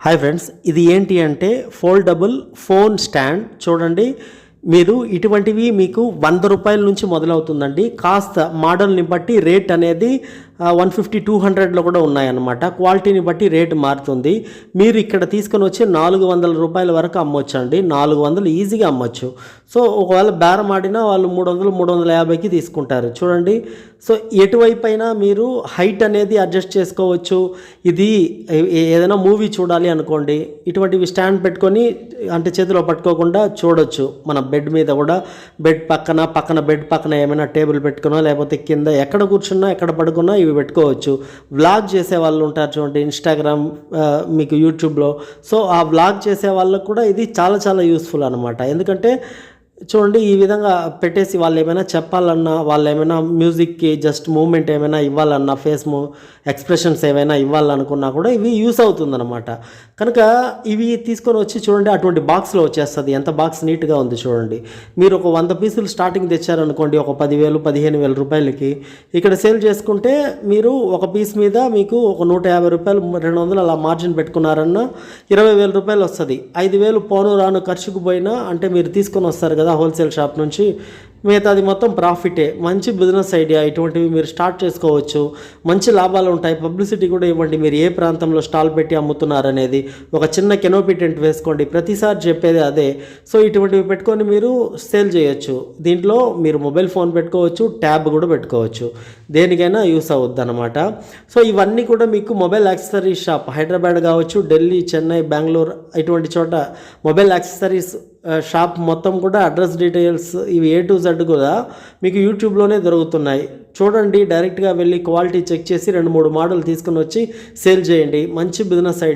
Hi friends ఇది ఏంటి అంటే ఫోల్డబుల్ ఫోన్ స్టాండ్ చూడండి మీరు ఇటువంటివి మీకు వంద రూపాయల నుంచి మొదలవుతుందండి. కాస్త మోడల్ని బట్టి రేట్ అనేది వన్ ఫిఫ్టీ టూ హండ్రెడ్లో కూడా ఉన్నాయన్నమాట. క్వాలిటీని బట్టి రేట్ మారుతుంది. మీరు ఇక్కడ తీసుకొని వచ్చి నాలుగు వందల రూపాయల వరకు అమ్మొచ్చు అండి నాలుగు వందలు ఈజీగా అమ్మొచ్చు. సో ఒకవేళ బేరం ఆడినా వాళ్ళు మూడు వందలు మూడు వందల యాభైకి తీసుకుంటారు. చూడండి. సో ఎటువైపు అయినా మీరు హైట్ అనేది అడ్జస్ట్ చేసుకోవచ్చు. ఇది ఏదైనా మూవీ చూడాలి అనుకోండి. ఇటువంటివి స్టాండ్ పెట్టుకొని అంటే చేతిలో పట్టుకోకుండా చూడొచ్చు. మన బెడ్ మీద కూడా. బెడ్ పక్కన పక్కన బెడ్ పక్కన ఏమైనా టేబుల్ పెట్టుకున్నా లేకపోతే కింద ఎక్కడ కూర్చున్నా ఎక్కడ పడుకున్నా ఇవి పెట్టుకోవచ్చు. వ్లాగ్ చేసే వాళ్ళు ఉంటారు చూడండి ఇన్స్టాగ్రామ్ మీకు యూట్యూబ్లో సో ఆ వ్లాగ్ చేసే వాళ్ళకు కూడా ఇది చాలా చాలా యూస్ఫుల్ అనమాట ఎందుకంటే చూడండి ఈ విధంగా పెట్టేసి వాళ్ళు ఏమైనా చెప్పాలన్నా వాళ్ళు ఏమైనా మ్యూజిక్కి జస్ట్ మూమెంట్ ఏమైనా ఇవ్వాలన్నా ఫేస్ మూ ఎక్స్ప్రెషన్స్ ఏమైనా ఇవ్వాలనుకున్నా కూడా ఇవి యూస్ అవుతుందన్నమాట. కనుక ఇవి తీసుకొని వచ్చి చూడండి అటువంటి బాక్స్లో వచ్చేస్తుంది. ఎంత బాక్స్ నీట్గా ఉంది చూడండి. మీరు ఒక వంద పీసులు స్టార్టింగ్ తెచ్చారనుకోండి ఒక పదివేలు పదిహేను వేల రూపాయలకి ఇక్కడ సేల్ చేసుకుంటే మీరు ఒక పీస్ మీద మీకు ఒక నూట యాభై రూపాయలు రెండు వందలు అలా మార్జిన్ పెట్టుకున్నారన్నా ఇరవై వేల రూపాయలు వస్తుంది. ఐదు వేలు పోను రాను ఖర్చుకు పోయినా అంటే మీరు తీసుకొని వస్తారు కదా హోల్సేల్ షాప్ నుంచి మిగతాది మొత్తం ప్రాఫిటే. మంచి బిజినెస్ ఐడియా ఇటువంటివి మీరు స్టార్ట్ చేసుకోవచ్చు. మంచి లాభాలు ఉంటాయి. పబ్లిసిటీ కూడా ఇవ్వండి. మీరు ఏ ప్రాంతంలో స్టాల్ పెట్టి అమ్ముతున్నారు అనేది ఒక చిన్న కెనోపీ టెంట్ వేసుకోండి. ప్రతిసారి చెప్పేది అదే. సో ఇటువంటివి పెట్టుకొని మీరు సేల్ చేయొచ్చు. దీంట్లో మీరు మొబైల్ ఫోన్ పెట్టుకోవచ్చు ట్యాబ్ కూడా పెట్టుకోవచ్చు. దేనికైనా యూస్ అవుద్ది అనమాట సో ఇవన్నీ కూడా మీకు మొబైల్ యాక్సెసరీస్ షాప్ హైదరాబాద్ కావచ్చు ఢిల్లీ చెన్నై బెంగళూరు ఇటువంటి చోట మొబైల్ యాక్సెసరీస్ షాప్ మొత్తం కూడా అడ్రస్ డీటెయిల్స్ ఇవి ఏ టు జెడ్ కూడా మీకు యూట్యూబ్లోనే దొరుకుతున్నాయి. చూడండి డైరెక్ట్గా వెళ్ళి క్వాలిటీ చెక్ చేసి రెండు మూడు మోడల్ తీసుకుని వచ్చి సేల్ చేయండి. మంచి బిజినెస్ ఐడియా.